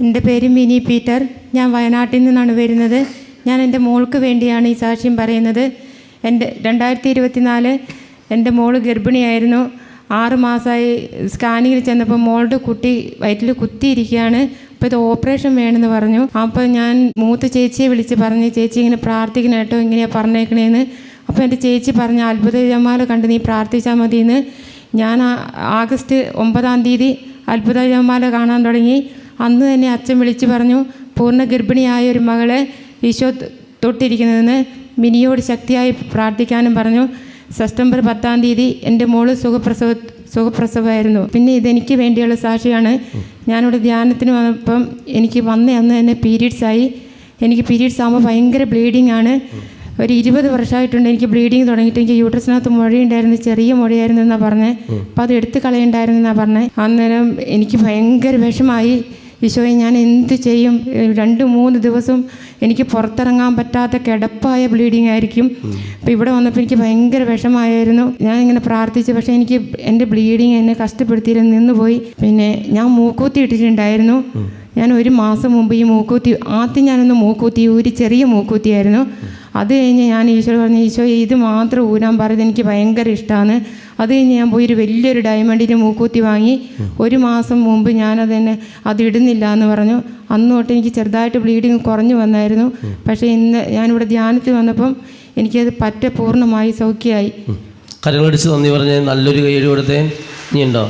എന്റെ പേര് mini Peter. ഞാൻ വയനാട്ടിൽ നിന്നാണ് വരുന്നത്. ഞാൻ എന്റെ മോൾക്ക് വേണ്ടിയാണ് ഈ സാക്ഷ്യം പറയുന്നത്. എന്റെ രണ്ടായിരത്തി ഇരുപത്തിനാല് എന്റെ മോൾ ഗർഭിണിയായിരുന്നു. ആറ് മാസമായി സ്കാനിങ്ങിൽ ചെന്നപ്പോൾ മോളുടെ കുട്ടി വയറ്റിൽ കുത്തിയിരിക്കുകയാണ്. അപ്പോൾ ഇത് ഓപ്പറേഷൻ വേണമെന്ന് പറഞ്ഞു. അപ്പോൾ ഞാൻ മൂത്ത ചേച്ചിയെ വിളിച്ച് പറഞ്ഞു ചേച്ചി ഇങ്ങനെ പ്രാർത്ഥിക്കണം കേട്ടോ ഇങ്ങനെയാണ് പറഞ്ഞേക്കണേന്ന്. അപ്പോൾ എന്റെ ചേച്ചി പറഞ്ഞ അത്ഭുത ജമാല കണ്ട് നീ പ്രാർത്ഥിച്ചാൽ മതിയെന്ന് ഞാൻ ആഗസ്റ്റ് ഒമ്പതാം തീയതി അത്ഭുത ജമാല കാണാൻ തുടങ്ങി. അന്ന് തന്നെ അച്ഛൻ വിളിച്ചു പറഞ്ഞു പൂർണ ഗർഭിണിയായ ഒരു മകളെ ഈശോ തൊട്ടിരിക്കുന്നതെന്ന് മിനിയോട് ശക്തിയായി പ്രാർത്ഥിക്കാനും പറഞ്ഞു. സെപ്റ്റംബർ പത്താം തീയതി എന്റെ മോൾ സുഖപ്രസവ സുഖപ്രസവമായിരുന്നു. പിന്നെ ഇതെനിക്ക് വേണ്ടിയുള്ള സാക്ഷിയാണ്. ഞാനിവിടെ ധ്യാനത്തിന് വന്നപ്പം എനിക്ക് വന്ന അന്ന് തന്നെ പീരീഡ്സ് ആയി. എനിക്ക് പീരീഡ്സ് ആകുമ്പോൾ ഭയങ്കര ബ്ലീഡിങ് ആണ്. ഒരു ഇരുപത് വർഷമായിട്ടുണ്ട് എനിക്ക് ബ്ലീഡിങ് തുടങ്ങിയിട്ട്. എനിക്ക് യൂട്രസിനകത്ത് മുഴയുണ്ടായിരുന്നു ചെറിയ മുഴയായിരുന്നു എന്നാണ് പറഞ്ഞത് അപ്പോൾ അത് എടുത്ത് കളയുണ്ടായിരുന്നു എന്നാണ് പറഞ്ഞത് അന്നേരം എനിക്ക് ഭയങ്കര വിഷമായി. ഈശോയെ ഞാൻ എന്ത് ചെയ്യും? രണ്ട് മൂന്ന് ദിവസം എനിക്ക് പുറത്തിറങ്ങാൻ പറ്റാത്ത കിടപ്പായ ബ്ലീഡിങ് ആയിരിക്കും. അപ്പോൾ ഇവിടെ വന്നപ്പോൾ എനിക്ക് ഭയങ്കര വിഷമായിരുന്നു ഞാൻ ഇങ്ങനെ പ്രാർത്ഥിച്ചു പക്ഷേ എനിക്ക് എന്റെ ബ്ലീഡിങ് എന്നെ കഷ്ടപ്പെടുത്തിയിരുന്നു നിന്നുപോയി. പിന്നെ ഞാൻ മൂക്കൂത്തി ഇട്ടിട്ടുണ്ടായിരുന്നു. ഞാൻ ഒരു മാസം മുമ്പ് ഈ മൂക്കൂത്തി ആദ്യം ഞാനൊന്ന് മൂക്കൂത്തി ഒരു ചെറിയ മൂക്കൂത്തിയായിരുന്നു. അത് കഴിഞ്ഞ് ഞാൻ ഈശോ പറഞ്ഞു ഈശോ ഇത് മാത്രം ഊരാൻ പറയുന്നത് എനിക്ക് ഭയങ്കര ഇഷ്ടമാണ് അത് കഴിഞ്ഞ് ഞാൻ പോയി ഒരു വലിയൊരു ഡയമണ്ടിന്റെ മൂക്കൂത്തി വാങ്ങി. ഒരു മാസം മുമ്പ് ഞാനത് തന്നെ അത് ഇടുന്നില്ല എന്ന് പറഞ്ഞു. അന്ന് തൊട്ട് എനിക്ക് ചെറുതായിട്ട് ബ്ലീഡിങ് കുറഞ്ഞു വന്നായിരുന്നു. പക്ഷേ ഇന്ന് ഞാനിവിടെ ധ്യാനത്തിൽ വന്നപ്പം എനിക്കത് പറ്റ പൂർണമായി സൗഖ്യമായി. കരങ്ങളടിച്ച് നന്ദി പറഞ്ഞ് നല്ലൊരു കൈയ്യടി കൊടുത്തേ. നീ ഉണ്ടോ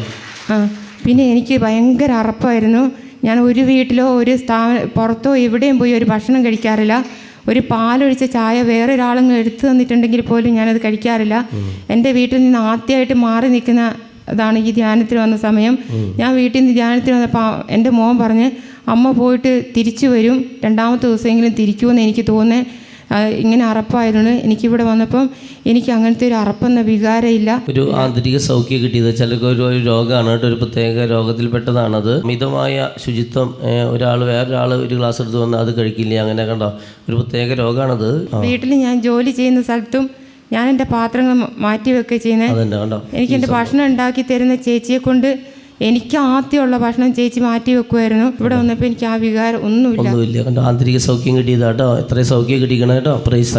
ആ പിന്നെ എനിക്ക് ഭയങ്കര അറപ്പായിരുന്നു. ഞാൻ ഒരു വീട്ടിലോ ഒരു സ്ഥാപന പുറത്തോ എവിടെയും പോയി ഒരു ഭക്ഷണം കഴിക്കാറില്ല. ഒരു പാലൊഴിച്ച ചായ വേറൊരാളും എടുത്തു തന്നിട്ടുണ്ടെങ്കിൽ പോലും ഞാനത് കഴിക്കാറില്ല. എന്റെ വീട്ടിൽ നിന്ന് ആദ്യമായിട്ട് മാറി നിൽക്കുന്ന അതാണ് ഈ ധ്യാനത്തിൽ വന്ന സമയം. ഞാൻ വീട്ടിൽ നിന്ന് ധ്യാനത്തിൽ വന്നപ്പോൾ എന്റെ മോൻ പറഞ്ഞ് അമ്മ പോയിട്ട് തിരിച്ചു വരും. രണ്ടാമത്തെ ദിവസമെങ്കിലും തിരിക്കുമെന്ന് എനിക്ക് തോന്നുന്നത്. ഇങ്ങനെ അറപ്പായതുകൊണ്ട് എനിക്കിവിടെ വന്നപ്പം എനിക്ക് അങ്ങനത്തെ ഒരു അറപ്പെന്ന വികാരമില്ല. ഒരു ആന്തരിക സൗഖ്യം കിട്ടിയത് ചിലർക്ക് ഒരു ഒരു രോഗമാണ് കേട്ടോ ഒരു പ്രത്യേക രോഗത്തിൽപ്പെട്ടതാണത്. മിതമായ ശുചിത്വം ഒരാൾ വേറൊരാൾ ഒരു ഗ്ലാസ് എടുത്ത് വന്ന് അത് കഴിക്കില്ല? അങ്ങനെ കണ്ടോ? ഒരു പ്രത്യേക രോഗമാണത്. വീട്ടിൽ ഞാൻ ജോലി ചെയ്യുന്ന സ്ഥലത്തും ഞാൻ എന്റെ പാത്രങ്ങൾ മാറ്റി വെക്കുക ചെയ്യുന്നത്. എനിക്ക് എന്റെ ഭക്ഷണം ഉണ്ടാക്കി തരുന്ന ചേച്ചിയെ കൊണ്ട് എനിക്ക് ആദ്യമുള്ള ഭക്ഷണം ചേച്ചി മാറ്റി വെക്കുമായിരുന്നു ഇവിടെ വന്നപ്പോൾ എനിക്ക് ആ വികാരം ഒന്നുമില്ല. ഒന്നുമില്ല. കണ്ടോ ആന്തരിക സൗഖ്യം കിട്ടിയതാട്ടോ എത്ര സൗഖ്യം കിട്ടിക്കണം കേട്ടോ. പ്രൈസ്